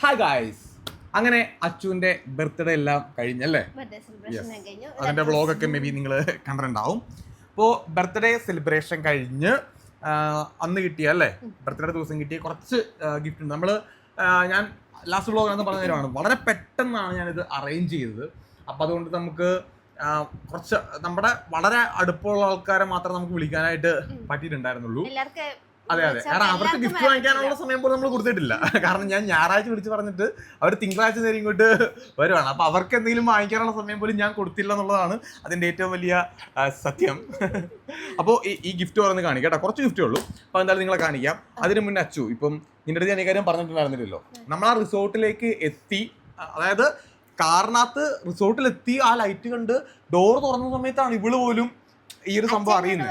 Hi guys അങ്ങനെ അച്ചുവിന്റെ birthday എല്ലാം കഴിഞ്ഞല്ലേ? അതിന്റെ വ്ളോഗൊക്കെ മേ ബി നിങ്ങൾ കണ്ടിട്ടുണ്ടാവും. അപ്പോൾ ബർത്ത്ഡേ സെലിബ്രേഷൻ കഴിഞ്ഞ് അന്ന് കിട്ടിയ അല്ലേ? ബർത്ത്ഡേ ദിവസം കിട്ടിയ കുറച്ച് ഗിഫ്റ്റ് ഉണ്ട്. നമ്മൾ ഞാൻ ലാസ്റ്റ് വ്ളോഗ് എന്ന് പറഞ്ഞ കാര്യമാണ്. വളരെ പെട്ടെന്നാണ് ഞാനിത് അറേഞ്ച് ചെയ്തത്. അപ്പം അതുകൊണ്ട് നമുക്ക് കുറച്ച് നമ്മുടെ വളരെ അടുപ്പമുള്ള ആൾക്കാരെ മാത്രം നമുക്ക് വിളിക്കാനായിട്ട് പറ്റിയിട്ടുണ്ടായിരുന്നുള്ളൂ. അതെ അതെ. കാരണം അവർക്ക് ഗിഫ്റ്റ് വാങ്ങിക്കാനുള്ള സമയം പോലും നമ്മൾ കൊടുത്തിട്ടില്ല. കാരണം ഞാൻ ഞായറാഴ്ച വിളിച്ച് പറഞ്ഞിട്ട് അവർ തിങ്കളാഴ്ച നേരം ഇങ്ങോട്ട് വരുവാണ്. അപ്പൊ അവർക്ക് എന്തെങ്കിലും വാങ്ങിക്കാനുള്ള സമയം പോലും ഞാൻ കൊടുത്തില്ല എന്നുള്ളതാണ് അതിന്റെ ഏറ്റവും വലിയ സത്യം. അപ്പോൾ ഈ ഗിഫ്റ്റ് പറഞ്ഞ് കാണിക്കാം കുറച്ച് ഗിഫ്റ്റേ ഉള്ളൂ. അപ്പോൾ എന്തായാലും നിങ്ങളെ കാണിക്കാം. അതിന് മുന്നേ അച്ചു ഇപ്പം നിന്റെ അടുത്ത് ഞാൻ ഈ കാര്യം പറഞ്ഞിട്ടുണ്ടായിരുന്നില്ലല്ലോ. നമ്മൾ ആ റിസോർട്ടിലേക്ക് എത്തി അതായത് കാറിനകത്ത് റിസോർട്ടിലെത്തി ആ ലൈറ്റ് കണ്ട് ഡോർ തുറന്ന സമയത്താണ് ഇവൾ പോലും ഈ ഒരു സംഭവം അറിയുന്നത്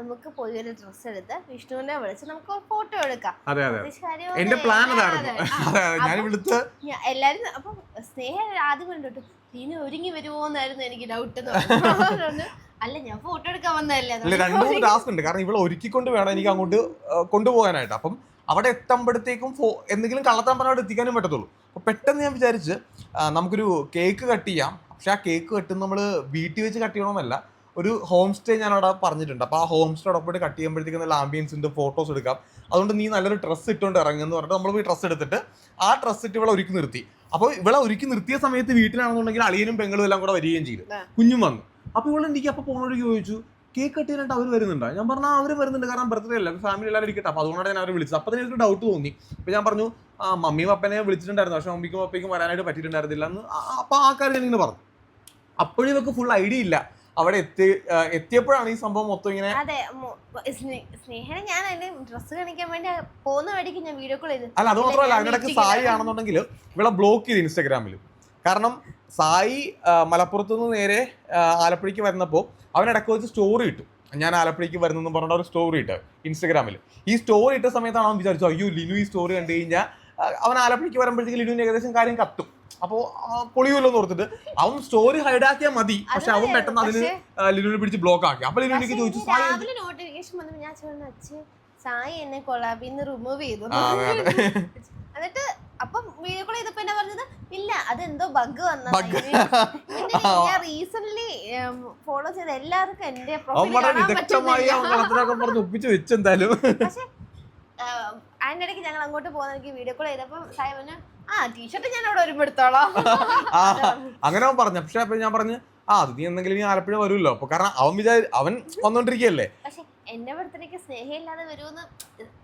നമുക്ക് പോയി ഒരു ഡ്രസ്സ് എടുത്ത് വിഷ്ണുവിനെ വിളിച്ച് നമുക്ക് ഫോട്ടോ എടുക്കാം. അതെ അതെ. എന്റെ പ്ലാൻ അതായിരുന്നു. അതെ. ഞാൻ വിളിച്ച് എല്ലാരും അപ്പൊ സ്നേഹ ആദ്യം കണ്ടിട്ടു. നീന ഒരുങ്ങി വരുമോന്നായിരുന്നു എനിക്ക് ഡൗട്ട് അല്ല ഞാൻ ഫോട്ടോ എടുക്കാൻ വന്നതല്ലേ രണ്ടു മൂന്ന് ടാസ്ക് ഉണ്ട്. കാരണം ഇവളെ ഒരുക്കിക്കൊണ്ട് വേണം എനിക്ക് അങ്ങോട്ട് കൊണ്ടുപോകാനായിട്ട്. അപ്പം അവിടെ എത്തുമ്പോഴത്തേക്കും ഫോ എന്തെങ്കിലും കള്ളത്താൻ പറഞ്ഞ അവിടെ എത്തിക്കാനും പറ്റത്തുള്ളൂ. അപ്പോൾ പെട്ടെന്ന് ഞാൻ വിചാരിച്ച് നമുക്കൊരു കേക്ക് കട്ട് ചെയ്യാം. പക്ഷെ ആ കേക്ക് കട്ടുന്ന നമ്മൾ വീട്ടിൽ വെച്ച് കട്ട് ചെയ്യണമെന്നല്ല ഒരു ഹോം സ്റ്റേ ഞാൻ അവിടെ പറഞ്ഞിട്ടുണ്ട്. അപ്പോൾ ആ ഹോം സ്റ്റേ അവിടെ പോയിട്ട് കട്ട് ചെയ്യുമ്പോഴത്തേക്കും നല്ല ആംബിയൻസ് ഉണ്ട് ഫോട്ടോസ് എടുക്കാം. അതുകൊണ്ട് നീ നല്ലൊരു ഡ്രസ്സ് ഇട്ടുകൊണ്ട് ഇറങ്ങുമെന്ന് പറഞ്ഞിട്ട് നമ്മൾ പോയി ഡ്രസ്സ് എടുത്തിട്ട് ആ ഡ്രസ്സ് ഇട്ട് ഇവിടെ ഒരുക്കി നിർത്തി. അപ്പോൾ ഇവിടെ ഒരുക്കി നിർത്തിയ സമയത്ത് വീട്ടിലാണെന്നുണ്ടെങ്കിൽ അളിയനും പെങ്ങളും എല്ലാം കൂടെ വരികയും ചെയ്തു. കുഞ്ഞും വന്നു. അപ്പോൾ ഇവിടെ എനിക്ക് അപ്പോൾ പോകുന്നവർക്ക് ചോദിച്ചു കേക്ക് കട്ട് ചെയ്യാനായിട്ട് അവർ വരുന്നുണ്ടോ? ഞാൻ പറഞ്ഞാൽ അവർ വരുന്നുണ്ട്. കാരണം ബർത്ത്ഡേ അല്ല. ഫാമിലി എല്ലാവരും ഇരിക്കട്ടെ. അപ്പോൾ അതുകൊണ്ടാണ് ഞാൻ അവരെ വിളിച്ചത്. അപ്പോൾ തന്നെ എനിക്ക് ഡൗട്ട് തോന്നി. അപ്പോൾ ഞാൻ പറഞ്ഞു ആ മമ്മിയും അപ്പനെ വിളിച്ചിട്ടുണ്ടായിരുന്നു. പക്ഷേ മമ്മിക്കും അപ്പയ്ക്കും വരാനായിട്ട് പറ്റിയിട്ടുണ്ടായിരുന്നില്ല എന്ന്. അപ്പോൾ ആ കാര്യം ഞാൻ ഇങ്ങനെ പറഞ്ഞു. അപ്പോഴും ഇവർക്ക് ഫുൾ ഐഡിയ ഇല്ല. അവിടെ എത്തി എത്തിയപ്പോഴാണ് ഈ സംഭവം മൊത്തം ഇങ്ങനെ അതെ സ്നേഹനെ ഞാൻ അതിന്റെ ഡ്രസ്സ് കാണിക്കാൻ വേണ്ടി പോകുന്ന വഴിക്ക് ഞാൻ വീഡിയോ കോൾ ചെയ്തു അല്ല അത് മാത്രമല്ല അതിനിടയ്ക്ക് സായി. ആണെന്നുണ്ടെങ്കിൽ ഇവിടെ ബ്ലോക്ക് ചെയ്ത് ഇൻസ്റ്റാഗ്രാമിൽ കാരണം സായി മലപ്പുറത്ത് നിന്ന് നേരെ ആലപ്പുഴയ്ക്ക് വരുന്നപ്പോൾ അവനിടയ്ക്ക് വെച്ച് സ്റ്റോറി ഇട്ടു. ഞാൻ ആലപ്പുഴയ്ക്ക് വരുന്നെന്ന് പറഞ്ഞ ഒരു സ്റ്റോറി ഇട്ട് ഇൻസ്റ്റാഗ്രാമിൽ ഈ സ്റ്റോറി ഇട്ട സമയത്താണ് അവൻ വിചാരിച്ചു അയ്യോ ലിനു ഈ സ്റ്റോറി കണ്ടു കഴിഞ്ഞാൽ അവൻ ആലപ്പുഴയ്ക്ക് വരുമ്പോഴത്തേക്ക് ലിനുവിന് ഏകദേശം കാര്യം കത്തും. അപ്പോൾ പൊളിയുമല്ലോ ഓർത്തിട്ട് അവൻ സ്റ്റോറി ഹൈഡാക്കിയാൽ മതി. പക്ഷെ അവൻ പെട്ടെന്ന് അതിന് ലിനുവിനെ പിടിച്ച് ബ്ലോക്ക് ആക്കി. അപ്പോൾ ലിനുവിനേക്ക് ചോദിച്ചു രാവിലെ നോട്ടിഫിക്കേഷൻ വന്നപ്പോൾ ഞാൻ ചോദിച്ചു അച്ഛൻ സായി എന്നെ കൊളാബിന്ന് റിമൂവ് ചെയ്തു. എന്നിട്ട് അപ്പം വീഡിയോ കോൾ ചെയ്തപ്പോ എന്നാ പറഞ്ഞത്? ഇല്ല അതെന്തോ ബഗ് വന്ന. ഞാൻ റീസെന്റ് ഫോളോ ചെയ്ത എല്ലാവർക്കും എന്റെ ഒപ്പിച്ച് വെച്ചെന്തായാലും. പക്ഷെ അതിന്റെ ഇടയ്ക്ക് ഞങ്ങൾ അങ്ങോട്ട് പോകുന്ന വീഡിയോ കോൾ ചെയ്തപ്പോ സായി പറഞ്ഞു ആ ടീഷർട്ട് ഞാൻ അവിടെ ഒരുപ്പെടുത്തോളാം ആ അങ്ങനെ അവൻ പറഞ്ഞു. പക്ഷെ അപ്പൊ ഞാൻ പറഞ്ഞു ആ അത് നീ എന്തെങ്കിലും നീ ആലപ്പുഴ വരുമല്ലോ. അപ്പൊ കാരണം അവൻ വിചാരി അവൻ വന്നോണ്ടിരിക്കുകയല്ലേ പക്ഷെ എന്റെ ബർത്ത്ഡേക്ക് സ്നേഹമില്ലാതെ വരുമെന്ന്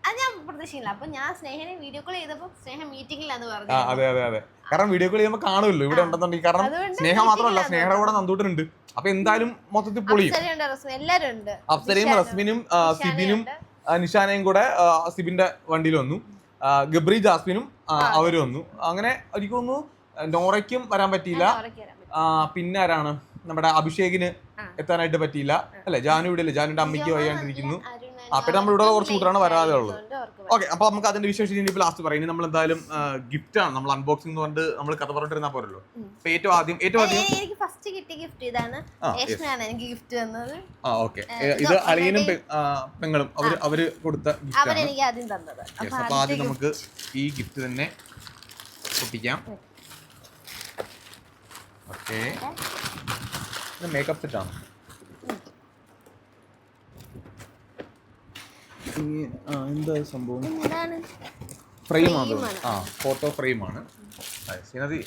അത് ഞാൻ പ്രതീക്ഷിക്കില്ല അപ്പൊ ഞാൻ സ്നേഹനെ വീഡിയോ കോൾ ചെയ്തപ്പോ സ്നേഹ മീറ്റിംഗിലാന്ന് പറഞ്ഞു. അതെ അതെ അതെ. കാരണം വീഡിയോ കോൾ ചെയ്യുമ്പോൾ കാണുമല്ലോ ഇവിടെ ഉണ്ടെന്നുണ്ടെങ്കിൽ. കാരണം സ്നേഹ മാത്രമല്ല സ്നേഹയുടെ കൂടെ നന്ദൂട്ടുണ്ട് അപ്പൊ എന്തായാലും മൊത്തത്തിൽ പൊളിയും അപ്സരയും നിഷാനും- റസ്മിനും സിബിനും നിഷാനയും കൂടെ സിബിന്റെ വണ്ടിയിൽ വന്നു. ഗബ്രി ജാസ്മിനും. അവർ വന്നു. അങ്ങനെ എനിക്ക് തോന്നുന്നു നോറയ്ക്കും വരാൻ പറ്റിയില്ല. പിന്നെ ആരാണ്? നമ്മുടെ അഭിഷേകിന് എത്താനായിട്ട് പറ്റിയില്ല. അല്ലെ? ജാനു ഇവിടെ അല്ലേ ജാനുവിന്റെ അമ്മയ്ക്ക് വയ്യാണ്ടിരിക്കുന്നു. അരുൺ, നമ്മൾ ഇവിടെ കുറച്ച് കൂട്ടറാണ് വരാതെ ഉള്ളത്. ഓക്കെ അപ്പൊ നമുക്ക് അതിന്റെ വിശേഷം ഇനി ലാസ്റ്റ് പറയും. ഇനി നമ്മൾ എന്തായാലും ഗിഫ്റ്റ് ആണ്. നമ്മൾ അൺബോക്സിംഗ് എന്ന് പറഞ്ഞിട്ട് നമ്മൾ കഥ പറഞ്ഞിരുന്നാൽ പോരല്ലോ. അപ്പൊ ഏറ്റവും ആദ്യം ഏറ്റവും ആദ്യം എനിക്ക് ഫസ്റ്റ് കിട്ടിയ ഗിഫ്റ്റ് ഇതാണ്. എനിക്ക് ഗിഫ്റ്റ് തന്നത്. ആ ഓക്കെ ഇത് അളിയനും പെങ്ങളും അവർ അവർ കൊടുത്ത ഗിഫ്റ്റ് അവരെനിക്ക് ആദ്യം തന്നത്. അപ്പൊ ആദ്യം നമുക്ക് ഈ ഗിഫ്റ്റ് തന്നെ പൊട്ടിക്കാം. ഓക്കെ. മേക്കപ്പ് സെറ്റ് ആണ് ഈ- ആ, എന്താ സംഭവം? gift ഇതാണ് ഫ്രെയിം Frame ആണ് ആണ്. ആ ഫോട്ടോ ഫ്രെയിം ആണ് Nice. ഇതിനകത്ത്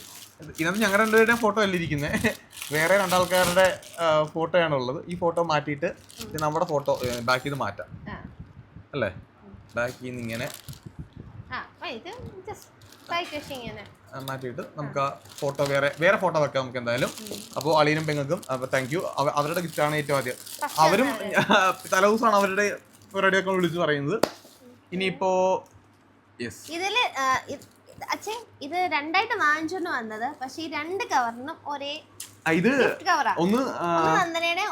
ഇതിനകത്ത് ഞങ്ങൾ രണ്ടുപേരുടെയും ഫോട്ടോ അല്ല ഇരിക്കുന്നത് വേറെ രണ്ടാൾക്കാരുടെ ഫോട്ടോയാണ് ഉള്ളത്. ഈ ഫോട്ടോ മാറ്റിയിട്ട് നമ്മുടെ ഫോട്ടോ ബാക്കിൽ നിന്ന് മാറ്റാം. അല്ലേ? ബാക്കിൽ നിന്ന് ഇങ്ങനെ. മാറ്റിയിട്ട് നമുക്ക് ആ ഫോട്ടോ വേറെ വേറെ ഫോട്ടോ വെക്കാം നമുക്ക് എന്തായാലും. അപ്പോൾ അളിയനും പെങ്ങൾക്കും അപ്പോൾ താങ്ക് യു അവരുടെ ഗിഫ്റ്റാണ് ഏറ്റവും ആദ്യം. അവരും അവരും. തലേദിവസമാണ് അവരുടെ റെഡിയൊക്കെ വിളിച്ച് പറയുന്നത്. ഇനിയിപ്പോ യെസ് ഇതിൽ അച്ഛൻ ഇത് രണ്ടായിട്ട് വാങ്ങിച്ചോണ്ട് വന്നത്. പക്ഷെ ഈ രണ്ട് കവറിനും ഒരേ ഇത് ഒന്ന് ഒന്ന് നന്ദനയുടെ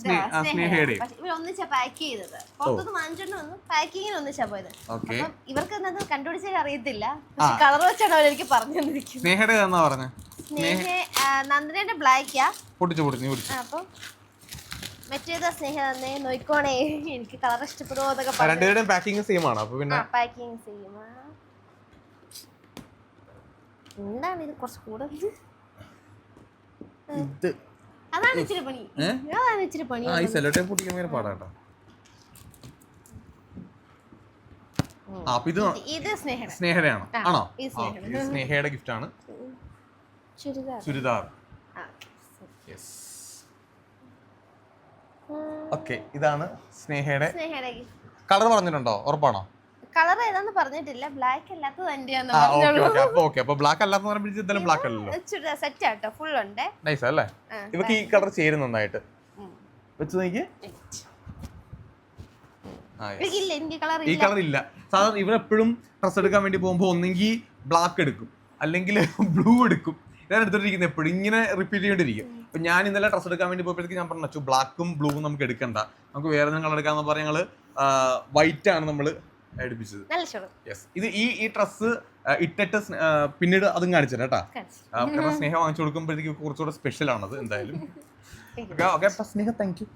സ്നേഹയുടെ. സ്നേഹയുടെ. ഇവർ ഒന്നിച്ചാ പാക്ക് ചെയ്തത്. പുറത്തുനിന്ന് വാങ്ങിച്ചോണ്ട് വന്നു പാക്കിങ്ങിന് ഒന്നിച്ചാ പോയത്. ഇവർക്ക് എന്നത് കണ്ടുപിടിച്ചാൽ അറിയത്തില്ല. കളർ വെച്ചാണ് അവരെനിക്ക് പറഞ്ഞു തന്നിരിക്കുന്നത് സ്നേഹയുടെ സ്നേഹ നന്ദനയുടെ ബ്ലാക്കാ പൊട്ടിച്ചു പൊട്ടിച്ചു അപ്പം മറ്റേതാ സ്നേഹ തന്നെ നോയിക്കോണേ. എനിക്ക് കളർ ഇഷ്ടപ്പെടുമോ എന്നൊക്കെ രണ്ടുപേരുടെയും പാക്കിങ് സെയിം ആണ്? അപ്പൊ പിന്നെ പാക്കിങ് സെയിം എന്താണ് ഇത്? കുറച്ച് കൂടെ ഇത്. അതാണ് ഇച്ചിരി പണി. അതാണ് ഇച്ചിരി പണി ആ ഈ സെലോട്ടെ പൊട്ടിക്കാൻ ഭയങ്കര പാടാട്ടോ. ഇത് ഇത് സ്നേഹം ആണോ? സ്നേഹയുടെ. ഗിഫ്റ്റ് ആണ്. ചുരിദാർ. ചുരിദാർ. യെസ് ഓക്കെ ഇതാണ് സ്നേഹയുടെ കളർ പറഞ്ഞിട്ടുണ്ടോ? ഉറപ്പാണോ? കളർ ഏതാന്ന് പറഞ്ഞിട്ടില്ല. ബ്ലാക്ക് അല്ലാത്തത് എന്റെയാന്ന് പറഞ്ഞോളൂ. ഓക്കെ. അപ്പൊ ബ്ലാക്ക് അല്ലാത്ത പറയുമ്പോൾ എന്തായാലും ബ്ലാക്ക് അല്ലല്ലോ. ചുരിദാർ സെറ്റ് ആട്ടോ ഫുൾ ഉണ്ട്. നൈസ് അല്ലേ? ഇവക്ക് ഈ കളർ ചേരും നന്നായിട്ട്. വെച്ച് നോക്കി ഈ കളർ ഇല്ല. സാധാരണ ഇവരെപ്പോഴും ഡ്രസ് എടുക്കാൻ വേണ്ടി പോകുമ്പോൾ ഒന്നെങ്കിൽ ബ്ലാക്ക് എടുക്കും. അല്ലെങ്കിൽ ബ്ലൂ എടുക്കും. ഇതാണ് എടുത്തിട്ടിരിക്കുന്നത് എപ്പോഴും ഇങ്ങനെ റിപ്പീറ്റ് ചെയ്യേണ്ടിരിക്കും അപ്പൊ ഞാൻ ഇന്നലെ ഡ്രസ് എടുക്കാൻ വേണ്ടി പോയപ്പോഴത്തേക്ക് ഞാൻ പറഞ്ഞു ബ്ലാക്കും ബ്ലൂവും നമുക്ക് എടുക്കണ്ട. നമുക്ക് വേറെ കളർ എടുക്കാന്ന് പറഞ്ഞ ഞങ്ങൾ വൈറ്റ് ആണ് നമ്മൾ എടുപ്പിച്ചത് യെസ് ഇത് ഈ ഈ ഡ്രസ്സ് ഇട്ടിട്ട് പിന്നീട് അതും കാണിച്ചു. കേട്ടാ കാരണം സ്നേഹം വാങ്ങിച്ചു കൊടുക്കുമ്പോഴത്തേക്ക് കുറച്ചുകൂടെ സ്പെഷ്യൽ ആണത് എന്തായാലും. ഓക്കെ അപ്പൊ സ്നേഹ താങ്ക് യു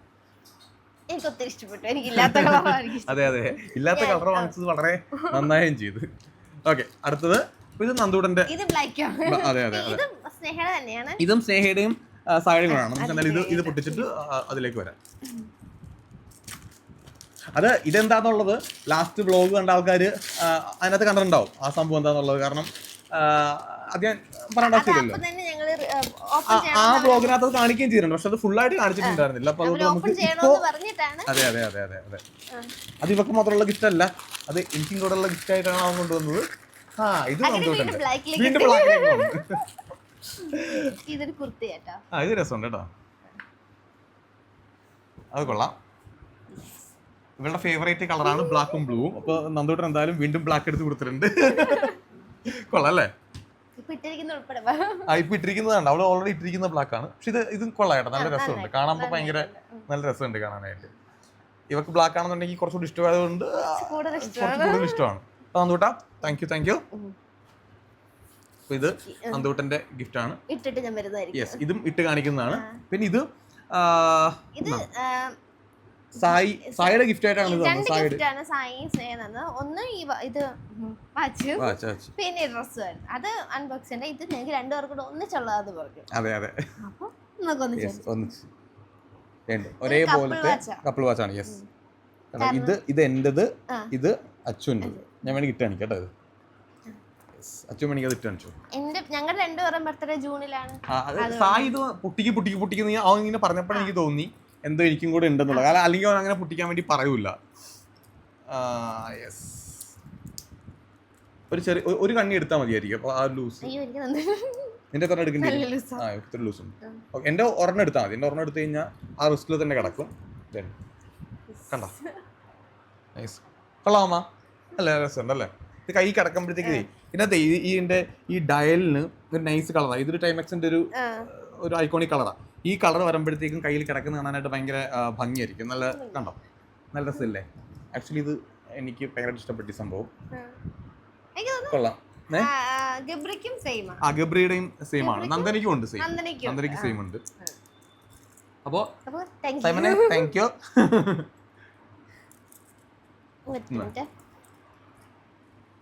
എനിക്ക് ഒത്തിരി ഇഷ്ടപ്പെട്ടു. എനിക്ക് ഇല്ലാത്ത അതെ അതെ. ഇല്ലാത്ത കളർ വാങ്ങിച്ചത് വളരെ നന്നായും ചെയ്തു. ഓക്കെ അടുത്തത്. ഇത് നന്ദൂടന്റെ ഇത് ബ്ലാക്ക് അതെ അതെ അതെ. സ്നേഹയുടെ തന്നെയാണ്. ഇതും സ്നേഹയുടെയും സാഹചര്യങ്ങളാണ്. ആണ് നമുക്ക് എന്തായാലും ഇത് ഇത് പൊട്ടിച്ചിട്ട് അതിലേക്ക് വരാം. അത് ഇതെന്താന്നുള്ളത് ലാസ്റ്റ് വ്ളോഗ് കണ്ട ആൾക്കാർ അതിനകത്ത് കണ്ടിട്ടുണ്ടാവും ആ സംഭവം എന്താന്നുള്ളത്. കാരണം ആ, അത് ഞാൻ പറയേണ്ട ആവശ്യമില്ലല്ലോ. തന്നെ ഞങ്ങൾ ആ- ഓപ്പൺ ചെയ്യണം വ്ളോഗിനകത്ത് അത് കാണിക്കുകയും ചെയ്തിട്ടുണ്ട് പക്ഷെ അത് ഫുള്ളായിട്ട് ആയിട്ട് കാണിച്ചിട്ടുണ്ടായിരുന്നില്ല അപ്പൊ അതുകൊണ്ട് ഓപ്പൺ നമുക്ക് ഇപ്പോ പറഞ്ഞിട്ടാണ്. അതെ അതെ അതെ അതെ അതെ. അത് ഇവക്ക് മാത്രമുള്ള ഗിഫ്റ്റ് അല്ല അത് എനിക്കും കൂടെ ഉള്ള ഗിഫ്റ്റ് ആയിട്ടാണ് അവൻ കൊണ്ടുവന്നത്. ആ ഇത് കൊണ്ടുവന്നിട്ടുണ്ട് വീണ്ടും ബ്ലാക്കിലേക്ക് ഇതൊരു കുർത്തി കേട്ടോ. ആ ഇത് രസമുണ്ട് കേട്ടോ. അത് കൊള്ളാം. ഇവളുടെ ഫേവറേറ്റ് കളറാണ് ബ്ലാക്കും ബ്ലൂവും അപ്പൊ നന്ദൂട്ടൻ എന്തായാലും വീണ്ടും ബ്ലാക്ക് എടുത്ത് കൊടുത്തിട്ടുണ്ട്. കൊള്ളാം അല്ലേ? ഇപ്പൊ ഇട്ടിരിക്കുന്നതാണ്. അവൾ ഓൾറെഡി ഇട്ടിരിക്കുന്ന ബ്ലാക്ക് ആണ്. പക്ഷെ ഇത് ഇതും കൊള്ളാം കേട്ടോ. നല്ല രസമുണ്ട്. കാണാൻ ഭയങ്കര നല്ല രസമുണ്ട് കാണാനായിട്ട്. ഇവക്ക് ബ്ലാക്ക് ആണെന്നുണ്ടെങ്കിൽ കുറച്ചുകൂടി ഇഷ്ടമായതുകൊണ്ട് കൂടുതൽ കുറച്ച് ഇഷ്ടമാണ് കൂടുതൽ ഇഷ്ടമാണ്. അപ്പൊ നന്ദൂട്ടാ താങ്ക് യു താങ്ക് യു. അപ്പൊ ഇത് അന്തോട്ടന്റെ ഗിഫ്റ്റ് ആണ്. ഇട്ടിട്ട് ഞാൻ വരുന്നതായിരിക്കും. യെസ് ഇതും ഇട്ട് കാണിക്കുന്നതാണ്. പിന്നെ ഇത് ഇത് സായി സായിയുടെ ഗിഫ്റ്റ് ആയിട്ടാണ് ഇത് രണ്ട് സായിയുടെ. ഗിഫ്റ്റാണ് സായി സ്നേഹം ഒന്ന് ഈ വ- ഇത് വാച്ച്. പിന്നെ ഡ്രസ്സ് ആയിരുന്നു അത് അൺബോക്സ് ഉണ്ട് ഇത് ഞങ്ങൾക്ക് രണ്ടുപേർക്കും കൂടെ ഒന്നിച്ചുള്ളതാന്ന് പറഞ്ഞു അതെ അതെ. അപ്പൊ നമുക്കൊന്ന് യെസ് ഒന്നിച്ച്. രണ്ട്. ഒരേപോലത്തെ watch ആ. കപ്പിൾ വാച്ച് ആണ് യെസ് ഇത് ഇത് എന്റേത് ആ. ഇത് അച്ഛൻ ഞാൻ വേണമെങ്കിൽ ഇട്ട് കാണിക്കാം കേട്ടോ ഇത്. Yes, അച്ചു വേണമെങ്കിൽ അത് ഇട്ട് കാണിച്ചു എന്റെ ഞങ്ങളുടെ രണ്ടുപേരും ബർത്ത്ഡേ ജൂണിലാണ്. ആ, അത് സായി ഇത് പൊട്ടിക്ക് പൊട്ടിക്ക് പൊട്ടിക്കുന്ന അവൻ ഇങ്ങനെ പറഞ്ഞപ്പോൾ എനിക്ക് തോന്നി എന്തോ എനിക്കും കൂടെ ഉണ്ടെന്നുള്ള കാരണം അല്ലെങ്കിൽ അവൻ അങ്ങനെ പൊട്ടിക്കാൻ വേണ്ടി പറയൂല. യെസ് ഒരു ചെറിയ ഒരു- കണ്ണി എടുത്താൽ മതിയായിരിക്കും. അപ്പോൾ ആ ലൂസ് നിന്റെ എടുക്കേണ്ടി. ആ. ലൂസ് ഉണ്ട്. എന്റെ ഒരെണ്ണം എടുത്താൽ മതി. എന്റെ ഒരെണ്ണം എടുത്തു കഴിഞ്ഞാൽ ആ റിസ്കിൽ തന്നെ കിടക്കും. കണ്ടോ? നൈസ് കൊള്ളാമ അല്ലേ? രസമുണ്ടല്ലേ ഇത് കൈ കിടക്കുമ്പോഴത്തേക്ക് ഇതിനകത്ത് ഈ ഈ ഈ ഡയലിന് ഒരു നൈസ് കളറാണ് ഇതൊരു ടൈമക്സിന്റെ ഒരു ഒരു ഐക്കോണിക് കളറാണ് ഈ കളർ വരുമ്പോഴത്തേക്കും കയ്യിൽ കിടക്കുന്ന കാണാനായിട്ട് ഭയങ്കര ഭംഗിയായിരിക്കും. നല്ല കണ്ടോ? നല്ല രസമില്ലേ? ആക്ച്വലി ഇത് എനിക്ക് ഭയങ്കരമായിട്ട് ഇഷ്ടപ്പെട്ട സംഭവം. കൊള്ളാം. അഗബ്രിയുടെയും സെയിം ആണ്. നന്ദനിക്കും ഉണ്ട് സെയിം നന്ദനിക്ക് സെയിം ഉണ്ട്. അപ്പൊ താങ്ക് യു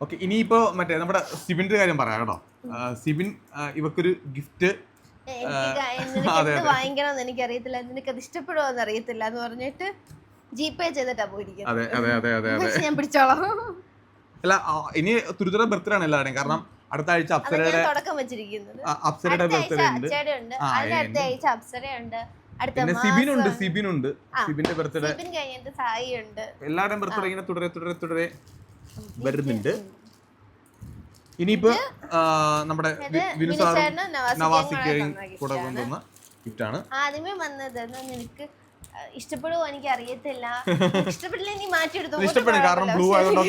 ഓക്കെ ഇനിയിപ്പോ മറ്റേ നമ്മുടെ സിബിന്റെ കാര്യം പറയാം കേട്ടോ. സിബിൻ ഇവക്കൊരു ഗിഫ്റ്റ് വാങ്ങിക്കണമെന്ന് എനിക്ക് അറിയത്തില്ല നിനക്ക് അത് ഇഷ്ടപ്പെടുമോ എന്ന് അറിയത്തില്ല എന്ന് പറഞ്ഞിട്ട് ജിപേ ചെയ്തിട്ടാ പോയിരിക്കുന്നത്. ഞാൻ പിടിച്ചോളാം. അല്ല ഇനി തുരുതുര ബർത്ത്ഡേ ആണ് എല്ലാവരുടെയും. കാരണം അടുത്ത ആഴ്ച അപ്സരയുടെ അപ്സരയുടെ ബർത്ത്ഡേ ഉണ്ട്. അടുത്ത. ആഴ്ച അപ്സരയുണ്ട്. അടുത്ത പിന്നെ സിബിനുണ്ട് സിബിനുണ്ട്. സിബിന്റെ ബർത്ത്ഡേ സിബിൻ കഴിഞ്ഞിട്ട് സായി ഉണ്ട് എല്ലാവരുടെയും ബർത്ത്ഡേ ഇങ്ങനെ തുടരെ തുടരെ തുടരെ. വരുന്നുണ്ട്. ഇനിയിപ്പോ നമ്മുടെ വിനു സാറും നവാസിക്കയും കൂടെ കൊണ്ടുവന്ന ഗിഫ്റ്റാണ്. ആദ്യമേ വന്നത് നിനക്ക് ആ, ഇഷ്ടപ്പെടുവോ എനിക്ക് അറിയത്തില്ല ഇഷ്ടപ്പെട്ടില്ല നീ മാറ്റിയെടുത്തു? ഇഷ്ടപ്പെടും കാരണം ബ്ലൂ ആയതുകൊണ്ട്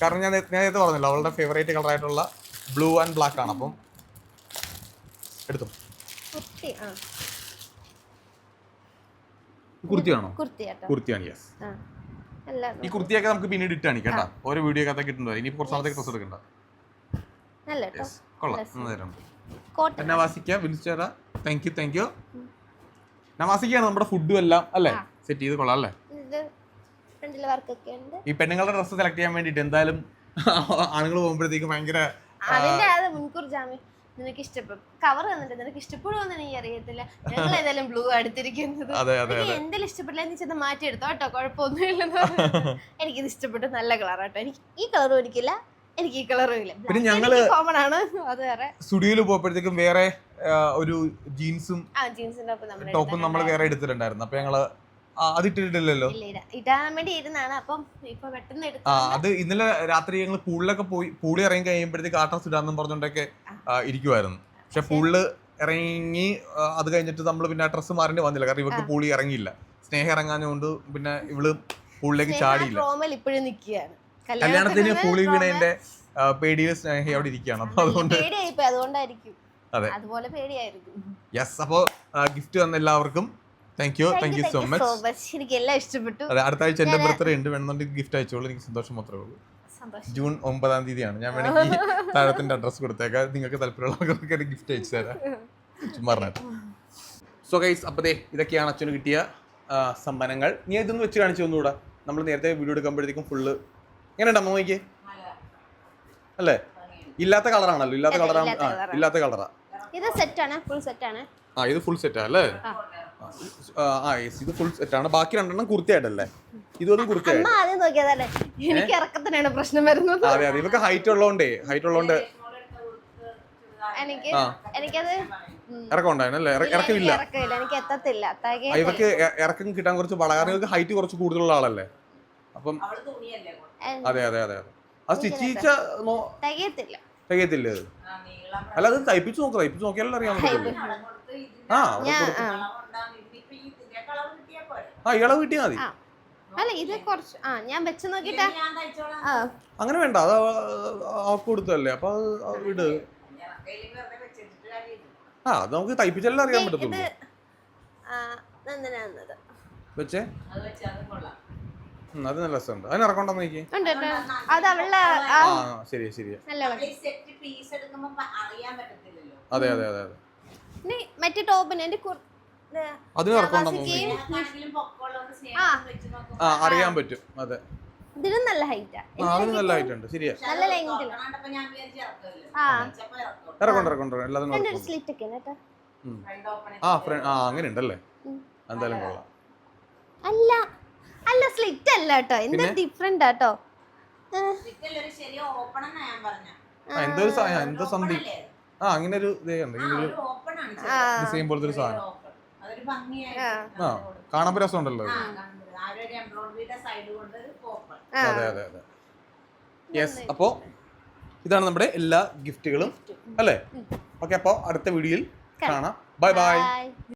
കാരണം ഞാൻ ഞാൻ നേരത്തെ പറഞ്ഞല്ലോ അവളുടെ ഫേവറേറ്റ് കളർ ആയിട്ടുള്ള ബ്ലൂ ആൻഡ് ബ്ലാക്ക് ആണ്. അപ്പം എടുത്തു? കുർത്തിയാണോ? കുർത്തി കുർത്തിയാണ് യെസ് ആ. ഈ കുർത്തിയൊക്കെ നമുക്ക് പിന്നീട് ഇട്ടാണ് കേട്ടോ. ഓരോ വീഡിയോ ഒക്കെ കിട്ടുന്നത് ഇനി കുറച്ച് നാളത്തേക്ക് ഡ്രസ് എടുക്കണ്ട. കൊള്ളാം. നവാസിക്ക വിളിച്ചേരാ താങ്ക് യു താങ്ക് യു നവാസിക്കയാണ് നമ്മുടെ ഫുഡും എല്ലാം അല്ലേ? സെറ്റ് ചെയ്ത് കൊള്ളാം അല്ലേ? ഈ പെണ്ണുങ്ങളുടെ ഡ്രസ്സ് സെലക്ട് ചെയ്യാൻ വേണ്ടിട്ട് എന്തായാലും ആണുങ്ങൾ പോകുമ്പോഴത്തേക്ക് ഭയങ്കര അതിന്റെ അത് മുൻകൂർ ജാമ്യം. നിനക്ക് ഇഷ്ടപ്പെടും കവർ തന്നിട്ട് നിനക്ക് ഇഷ്ടപ്പെടുമോന്ന് എനിക്ക് അറിയത്തില്ല. ഞങ്ങൾ ഏതായാലും ബ്ലൂ എടുത്തിരിക്കുന്നത്. എന്തെങ്കിലും ഇഷ്ടപ്പെട്ടില്ല നീ ചെന്ന് മാറ്റി എടുത്തോ കേട്ടോ കുഴപ്പമൊന്നുമില്ലെന്ന്. എനിക്കിത് ഇഷ്ടപ്പെട്ടു നല്ല കളർ കേട്ടോ. എനിക്ക് ഈ കളറും എനിക്കില്ല. എനിക്ക് ഈ കളറും ഇല്ല. പിന്നെ ഞങ്ങൾ കോമൺ ആണ്. അത് വേറെ. സ്റ്റുഡിയോയിൽ പോയപ്പോഴത്തേക്കും വേറെ ഒരു ജീൻസും ടോപ്പും നമ്മൾ വേറെ എടുത്തിട്ടുണ്ടായിരുന്നു. അപ്പൊ ഞങ്ങൾ അതിട്ടിട്ടില്ലല്ലോ. ഇടാൻ വേണ്ടി ഇരുന്നാണ്. അപ്പം ഇപ്പൊ പെട്ടെന്ന് ആ അത് ഇന്നലെ രാത്രി ഞങ്ങൾ പൂളിലൊക്കെ പോയി പൂളി ഇറങ്ങി കഴിയുമ്പോഴത്തേക്ക് ആട്ടം സുഡാന്നും പറഞ്ഞോണ്ടൊക്കെ പറഞ്ഞുകൊണ്ടൊക്കെ ഇരിക്കുവായിരുന്നു. പക്ഷെ പൂളിൽ ഇറങ്ങി അത് കഴിഞ്ഞിട്ട് നമ്മൾ പിന്നെ ഡ്രസ്സ് മാറേണ്ടി വന്നില്ല. കാരണം ഇവർക്ക് പൂളി ഇറങ്ങിയില്ല. സ്നേഹം ഇറങ്ങാഞ്ഞുകൊണ്ട് പിന്നെ ഇവൾ പൂളിലേക്ക് ചാടിയില്ല. ഇപ്പോഴും നിൽക്കുകയാണ് കല്യാണത്തിന് പൂളി വീണതിന്റെ പേടിയിൽ സ്നേഹ അവിടെ ഇരിക്കുകയാണ്. അപ്പൊ അതുകൊണ്ട് അതുകൊണ്ടായിരിക്കും. അതെ. അതുപോലെ പേടിയായിരിക്കും യെസ് അപ്പോ ഗിഫ്റ്റ് തന്ന എല്ലാവർക്കും thank you thank you so so much. എനിക്ക് എല്ലാം ഇഷ്ടപ്പെട്ടു. അതെ അടുത്ത ആഴ്ച എന്റെ ബർത്ത്ഡേ ഉണ്ട് വേണമെന്നുണ്ടെങ്കിൽ ഗിഫ്റ്റ് അയച്ചോളൂ. എനിക്ക് സന്തോഷം മാത്രമേ ഉള്ളൂ. ജൂൺ ഒമ്പതാം തീയതിയാണ്. ഞാൻ വേണമെങ്കിൽ താഴത്തിന്റെ അഡ്രസ് കൊടുത്തേക്കാം. നിങ്ങൾക്ക് താല്പര്യമുള്ളവർക്ക് ഗിഫ്റ്റ് അയച്ചു തരാം. ചുമ്മാ സോ ഗൈസ് അപ്പതേ ഇതൊക്കെയാണ് അച്ഛന് കിട്ടിയ സമ്മാനങ്ങൾ. നീ ഇതൊന്ന് വെച്ച് കാണിച്ചു ഒന്നുകൂടെ. നമ്മൾ നേരത്തെ വീഡിയോ എടുക്കുമ്പോഴത്തേക്കും ഫുള്ള് എങ്ങനെയുണ്ട് അമ്മ നോക്കിയേ? അല്ലേ? ഇല്ലാത്ത കളറാണല്ലോ ഇല്ലാത്ത കളറാണ് ഇല്ലാത്ത ആ colour ആ. ഇല്ലാത്ത കളറാ ഇത് സെറ്റാണ് ഫുൾ സെറ്റാണ് ആ ഇത് ഫുൾ സെറ്റാ അല്ലേ? ആ. ഇത് ഫുൾ സെറ്റാണ് ബാക്കി രണ്ടെണ്ണം കുർത്തിയായിട്ടല്ലേ? ഇതൊന്നും കുർത്തിയായിട്ട് അമ്മ ആദ്യം നോക്കിയതല്ലേ? എനിക്ക് ഇറക്കത്തിനാണ് പ്രശ്നം വരുന്നത്. അതെ അതെ. ഇവർക്ക് ഹൈറ്റ് ഉള്ളതുകൊണ്ടേ ഹൈറ്റ് ഉള്ളതുകൊണ്ട് എനിക്ക് എനിക്കത് ഇറക്കം ഇറക്കമില്ല. എനിക്ക് എത്തത്തില്ല. ഇവർക്ക് ഇറക്കം കിട്ടാൻ കുറച്ച് ഇവർക്ക് ഹൈറ്റ് കുറച്ച് കൂടുതലുള്ള ആളല്ലേ? അപ്പം അതെ അതെ അതെ അതെ. അത് സ്റ്റിച്ച് ചെയ്യിച്ച തികയത്തില്ല. അത് അല്ല അത് തയ്പ്പിച്ച് നോക്ക് തയ്പ്പിച്ച് നോക്കിയാലും അറിയാൻ പറ്റുള്ളൂ ആ ആ. ആ ഇളവ് കിട്ടിയാ മതി. അല്ല ഇത് കുറച്ച് ആ ഞാൻ വെച്ച് നോക്കിട്ടാ. ആ. അങ്ങനെ വേണ്ട അത് അവർക്ക് കൊടുത്തല്ലേ അപ്പൊ വിട്. ആ അത് നമുക്ക് തയ്പ്പിച്ചല്ലേ അറിയാൻ ഇത് പറ്റത്തുള്ളൂ വെച്ചേ. അത് നല്ല രസമുണ്ട്. അതിന് ഇറക്കണ്ട നോക്കി. അത് അവളുടെ ശരിയാ ശരിയാ. അതെ അതെ അതെ അതെ. മറ്റേ ടോപ്പിന് എന്റെ അതിന് അറിയാൻ പറ്റും. അതെ. ഇതിനും നല്ല ഹൈറ്റാ. അതിന് നല്ല ഹൈറ്റ് ഉണ്ട്. ശരിയാ. നല്ല ലെങ്ത് ആ. ഇറക്കണ്ട എല്ലാതും. സ്ലിറ്റ് ഒക്കെ കേട്ടോ. ഉം. ആ ഫ്രണ്ട് ആ അങ്ങനെ ഉണ്ടല്ലേ. എന്തായാലും കൊള്ളാം. അല്ല. അല്ല സ്ലിറ്റ് അല്ല കേട്ടോ. എന്താ? ഡിഫറെന്റ് ആട്ടോ എന്തോ എന്തോ സംതി ആ അങ്ങനെ ഒരു ഇതേ ഉണ്ട് ഇങ്ങനെ ഒരു ആ. ഡിസൈൻ പോലത്തെ ഒരു സാധനം. ആ. ആ കാണാൻ രസമുണ്ടല്ലോ ഉണ്ടല്ലോ അതെ അതെ അതെ. യെസ് അപ്പോ ഇതാണ് നമ്മുടെ എല്ലാ ഗിഫ്റ്റുകളും അല്ലേ? ഓക്കെ അപ്പോൾ അടുത്ത വീഡിയോയിൽ കാണാം. Bye bye bye